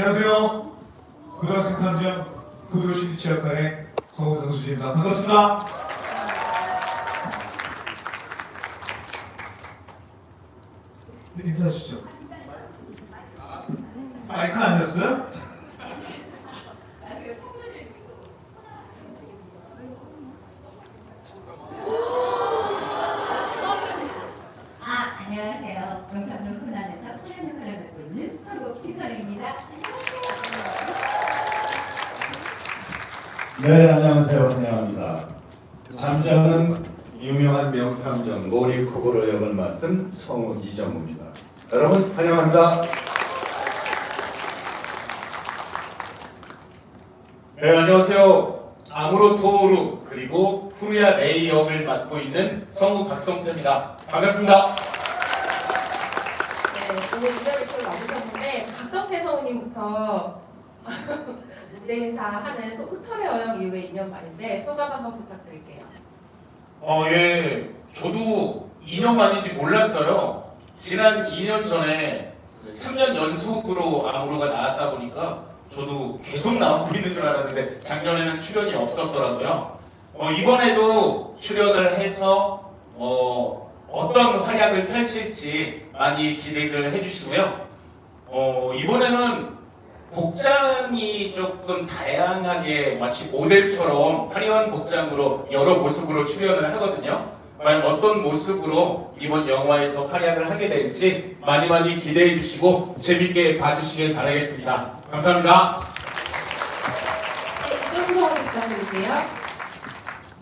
안녕하세요. 구도신 지역관의 성우정수입니다. 반갑습니다. 네, 인사하시죠. 마이크 안 됐어요? 아, 안녕하세요. 문감정 훈안에서 훈안 역할을 맡고 있는 서구 김설입니다. 네, 안녕하세요. 환영합니다. 잠자는 유명한 명탐정 모리코고로 역을 맡은 성우 이정우입니다. 여러분 환영합니다. 네, 안녕하세요. 아무로 토오루 그리고 푸르야 레이 역을 맡고 있는 성우 박성태입니다. 반갑습니다. 네, 오늘 좀 와주셨는데 박성태 성우님부터 무대에서 하는 흑철의 어영 이후에 2년 만인데 소감 한번 부탁드릴게요. 어, 예, 저도 2년 만인지 몰랐어요. 지난 2년 전에 3년 연속으로 아무로가 나왔다 보니까 저도 계속 나오고 있는 줄 알았는데 작년에는 출연이 없었더라고요. 어, 이번에도 출연을 해서 어, 어떤 활약을 펼칠지 많이 기대를 해주시고요. 어, 이번에는 복장이 조금 다양하게 마치 모델처럼 화려한 복장으로 여러 모습으로 출연을 하거든요. 과연 어떤 모습으로 이번 영화에서 활약을 하게 될지 많이 많이 기대해 주시고 재밌게 봐주시길 바라겠습니다. 감사합니다. 네, 이정수 성우님 부탁드릴게요.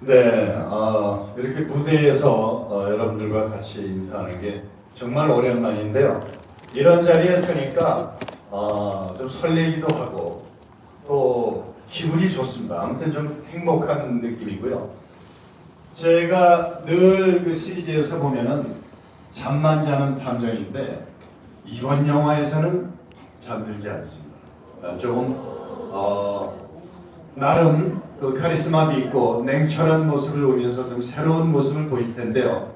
네, 어, 이렇게 무대에서 어, 여러분들과 같이 인사하는 게 정말 오랜만인데요. 이런 자리에 서니까 어, 좀 설레기도 하고 또 기분이 좋습니다. 아무튼 좀 행복한 느낌이고요. 제가 늘 그 시리즈에서 보면은 잠만 자는 탐정인데 이번 영화에서는 잠들지 않습니다. 어, 조금 어, 나름 그 카리스마도 있고 냉철한 모습을 보이면서 좀 새로운 모습을 보일 텐데요.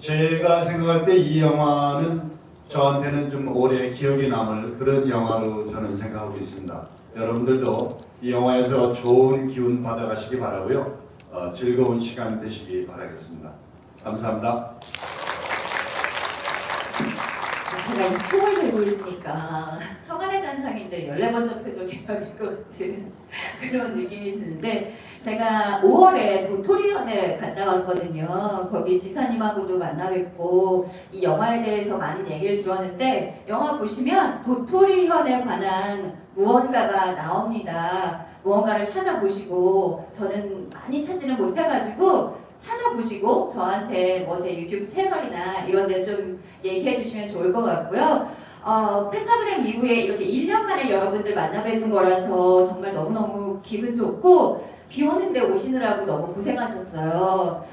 제가 생각할 때 이 영화는 저한테는 좀 오래 기억에 남을 그런 영화로 저는 생각하고 있습니다. 여러분들도 이 영화에서 좋은 기운 받아가시기 바라고요. 어, 즐거운 시간 되시기 바라겠습니다. 감사합니다. 제가 이 총을 들고 있으니까 청안의 단상인데 14번째 표적이 여길 것 같은 그런 느낌이 드는데 제가 5월에 도토리현에 갔다 왔거든요. 거기 지사님하고도 만나 뵙고 이 영화에 대해서 많은 얘기를 들었는데 영화 보시면 도토리현에 관한 무언가가 나옵니다. 무언가를 찾아보시고 저는 많이 찾지는 못해가지고 찾아보시고 저한테 뭐 제 유튜브 채널이나 이런 데 좀 얘기해 주시면 좋을 것 같고요. 어, 펜타그램 이후에 이렇게 1년 만에 여러분들 만나 뵙는 거라서 정말 너무너무 기분 좋고 비 오는데 오시느라고 너무 고생하셨어요.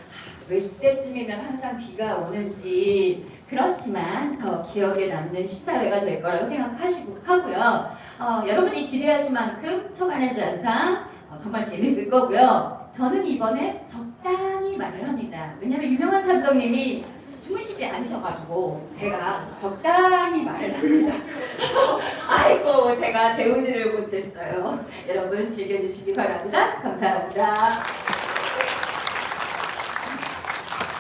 왜 이때쯤이면 항상 비가 오는지 그렇지만 더 기억에 남는 시사회가 될 거라고 생각하시고 하고요. 어, 여러분이 기대하신 만큼 초반의 단상 어, 정말 재밌을 거고요. 저는 이번에 적당히 말을 합니다. 왜냐면 유명한 탐정님이 주무시지 않으셔가지고 제가 적당히 말을 합니다. 아이고 제가 재우지를 못했어요. 여러분 즐겨주시기 바랍니다. 감사합니다.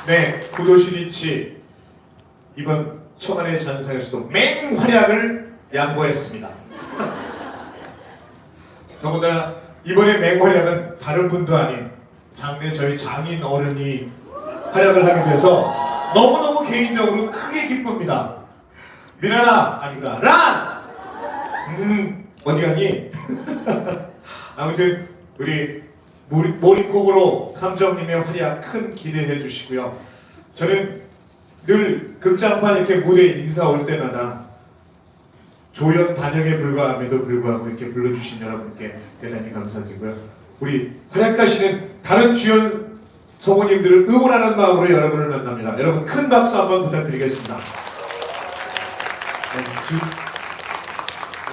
네, 구도시리치 이번 초반의 전상에서도 맹활약을 양보했습니다. 더구나 이번에 맹활약은 다른 분도 아닌 장래 저희 장인 어른이 활약을 하게 돼서 너무너무 개인적으로 크게 기쁩니다. 미라나 아니구나 란! 음 어디 갔니? 아무튼 우리 모리콕으로 감정님의 활약 큰 기대해 주시고요. 저는 늘 극장판 이렇게 무대에 인사 올 때마다 조연 단역에 불과함에도 불구하고 이렇게 불러주신 여러분께 대단히 감사드리고요. 우리 활약하시는 다른 주연 성우님들을 응원하는 마음으로 여러분을 만납니다. 여러분 큰 박수 한번 부탁드리겠습니다.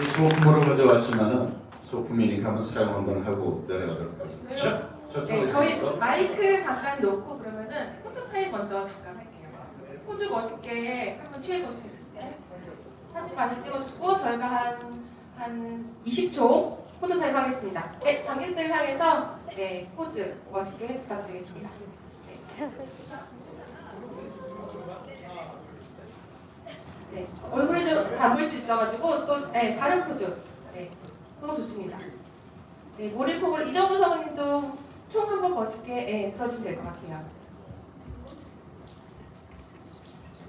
이 소품으로 가져왔지만은 소품이니까 한번 사용 한번 하고 내려가도록 하겠습니다. 네, 저희 마이크 잠깐 놓고 그러면은 포토타임 먼저 잠깐 할게요. 포즈 포즈 멋있게 한번 취해 보시겠어요? 사진 많이 찍어주고 저희가 한, 한 20초 포토 타임 하겠습니다. 네, 관객들 향해서 네, 포즈 멋있게 부탁드리겠습니다. 네. 네, 얼굴이 좀 담을 수 있어가지고 또 네, 다른 포즈. 네, 그거 좋습니다. 네, 몰입폭을 이정우 사모님도 총 한번 멋있게 예, 들어주시면 될 것 같아요.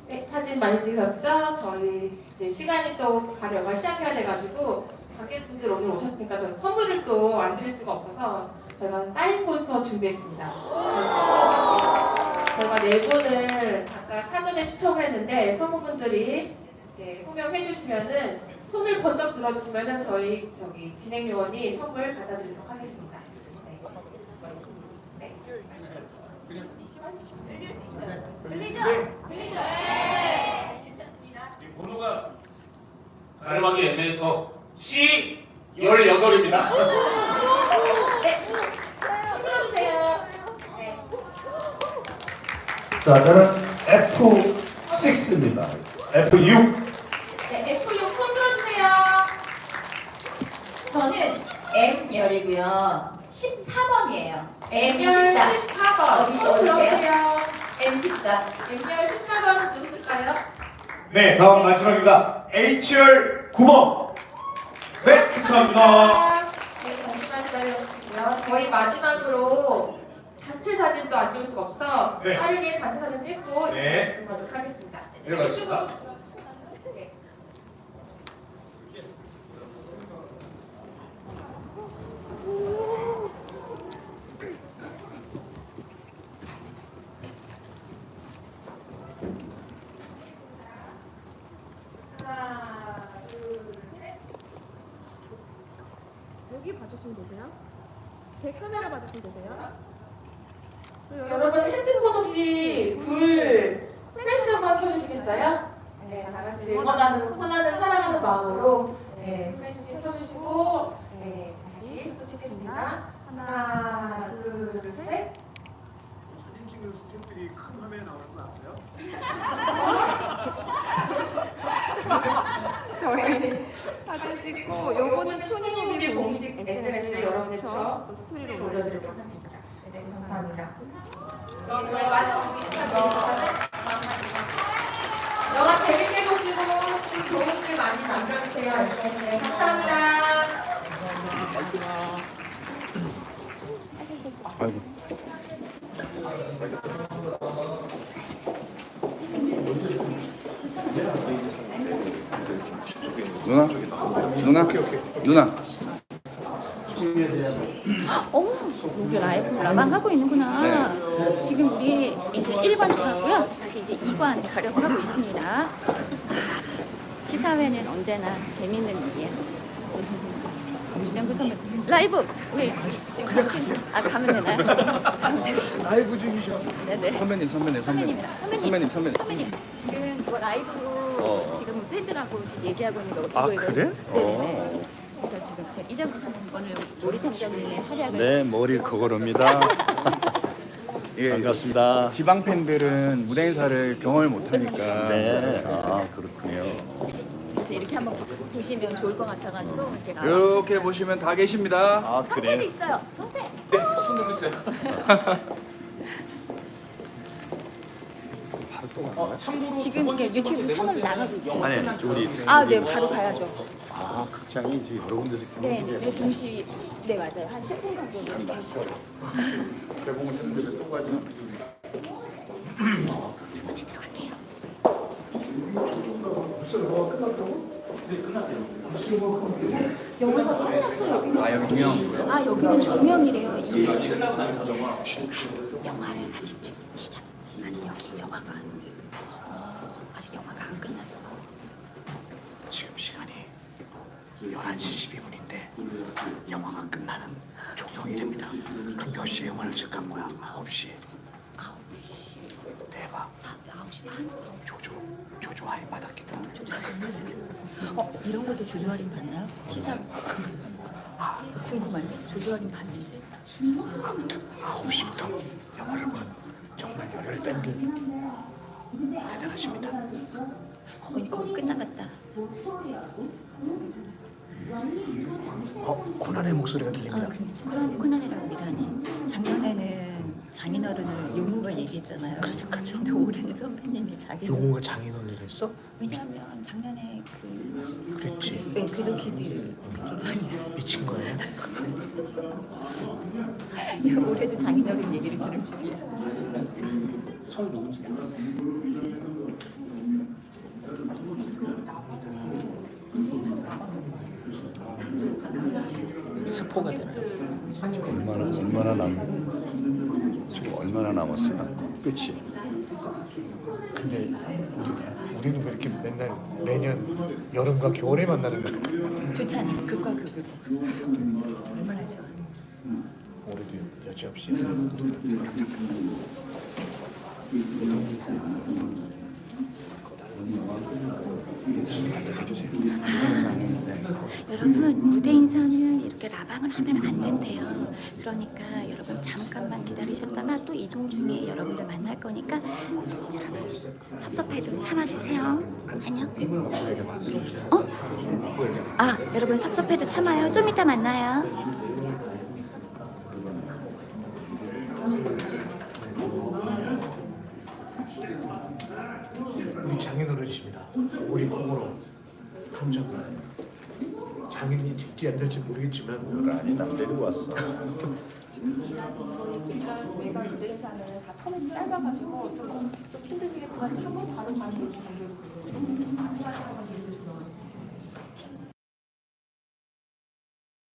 네, 사진 많이 찍었죠? 저희 이제 시간이 또 영화 시작해야 돼가지고 관객분들 오늘 오셨으니까 저희 선물을 또 안 드릴 수가 없어서 저희가 사인 포스터 준비했습니다. 저희가 네 분을 아까 사전에 추첨을 했는데 성우분들이 이제 호명해 주시면은 손을 번쩍 들어주시면은 저희 저기 진행 요원이 선물 받아드리도록 하겠습니다. 네. 네. 들리죠? 들리죠? 네. 괜찮습니다. 이 번호가 가름하기 애매해서 C 18입니다. 네. 손 들어주세요. 네. 자, 저는 F6입니다. F6. 네, F6 손 들어주세요. 저는 M열이고요. 14번이에요. M열 M14. 14번. 어디, 손? 들어주세요. M14. M열 14번 누구실까요? 네, 다음 마지막입니다. H열 9번. 네, 축하합니다. 네, 잠시만 기다려주시고요. 저희 마지막으로 단체 사진도 안 찍을 수가 없어. 네. 빠르게 단체 사진 찍고 네. 들어가도록 하겠습니다. 들어가겠습니다. 네. 하나, 둘, 셋. 여기 봐주시면 되세요. 제 카메라 봐주시면 되세요. 여러분 핸드폰 혹시 불 플래시 한번 켜주시겠어요? 네, 다 같이 응원하는, 응원하는 사랑하는 마음으로 네, 플래시 켜주시고 네, 다시 소집했습니다. 하나, 둘, 셋. 사진 찍는 스태프들이 큰 화면에 나오는 거 아세요? 저희 사진 찍고 요거는 손님이 공식 SNS에 여러분의 저 스토리로. 올려드리도록 하겠습니다. 네, 감사합니다. 네, 저희 마지막 준비했습니다. 영화 재밌게 보시고 좀 좋은 글 많이 남겨주세요. 네, 감사합니다. 누나? 누나? 누나? 어머, 여기 라이브 라방 하고 있는구나. 지금 우리 이제 1관 하고요. 다시 이제 2관 가려고 하고 있습니다. 아, 시사회는 언제나 재밌는 일이야. 이정구 선배 라이브 우리 지금 하시 아 가면 되나요? 라이브 중이셔. 네네. 선배님, 선배님, 선배님. 선배님. 선배님, 선배님. 선배님 지금 뭐 라이브로 어. 지금 팬들하고 지금 얘기하고 있는 거고 아, 이거, 이거. 그래? 네네네. 어. 그래서 지금 저 이정구 선배님 오늘 놀이탐정님의 활약을 네, 머리 그거로입니다. 예, 반갑습니다. 지방 팬들은 무대 인사를 경험을 못 하니까. 네, 아 그렇군요. 그래서 이렇게 한번 보시면 좋을 것 같아가지고 이렇게 나와 이렇게 보시면 다 계십니다. 아 선배도 그래. 있어요. 선배. 네, 손 들고 있어요. 어, 참고로 두 지금 번째, 이렇게 세 번째, 유튜브 네 번째는 나가고 있어요. 영화 아니. 우리 아, 네, 바로 가야죠. 아 극장이 지금 여러 군데서 네, 네, 네, 동시, 네 맞아요. 한 10분 정도 이렇게. 개봉을 했는데 또 가지. 두 번째 들어갈게요. 영화 가 끝났어요. 아, 여기. 아 여기는 조명이래요. 이미. 영화를 아직 지금 시작. 아직 여기 영화가 어, 아직 영화가 안 끝났어. 지금 시간이 11시 12분인데 영화가 끝나는 종영이랍니다. 그럼 몇 시에 영화를 시작한 거야? 9시. 9시, 대박. 9시 반. 조조, 조조 할인 받았겠다. 어 이런 것도 조조 할인 받나요? 시사. 아 궁금한데 조조 할인 받는지. 아무튼 9시부터 영화를 보는 정말 열혈 팬들 대단하십니다. 어, 이제 거의 끝나갔다. 어, 고난의 목소리가 아, 들립니다. 코난, 코난이라고 미라니. 작년에는 장인어른을 용우가 얘기했잖아요. 근데 올해는 선배님이 자기 용우가 장인어른을 했어? 왜냐하면 작년에 그 그랬지. 네, 그도 키드 그쪽 아니야. 미친 거예요. 올해도 장인어른 얘기를 들을 줄이야. 스포가 되나요? 얼마나 얼마나 남 지금 얼마나 남았어요? 끝이. 근데 우리, 우리는 왜 이렇게 맨날 매년 여름과 겨울에 만나는 거야? 좋잖아. 극과 극을. 얼마나 좋아. 올해도 여지없이 여러분 무대 인사는 이렇게 라방을 하면 안 된대요. 그러니까 여러분 잠깐만 기다리셨다가 또 이동 중에 여러분들 만날 거니까 여러분 섭섭해도 참아주세요. 안녕. 어? 아 여러분 섭섭해도 참아요. 좀 이따 만나요. 우리 장인어른이십니다. 우리 공으로 함정 장인이 될지 안 될지 모르겠지만 아니 남 데리고 왔어. 저희 그러니까 매가 무대 인사는 다 텀이 짧아가지고 조금 좀 힘드시겠지만 한번 바로 가는 게 좋아요.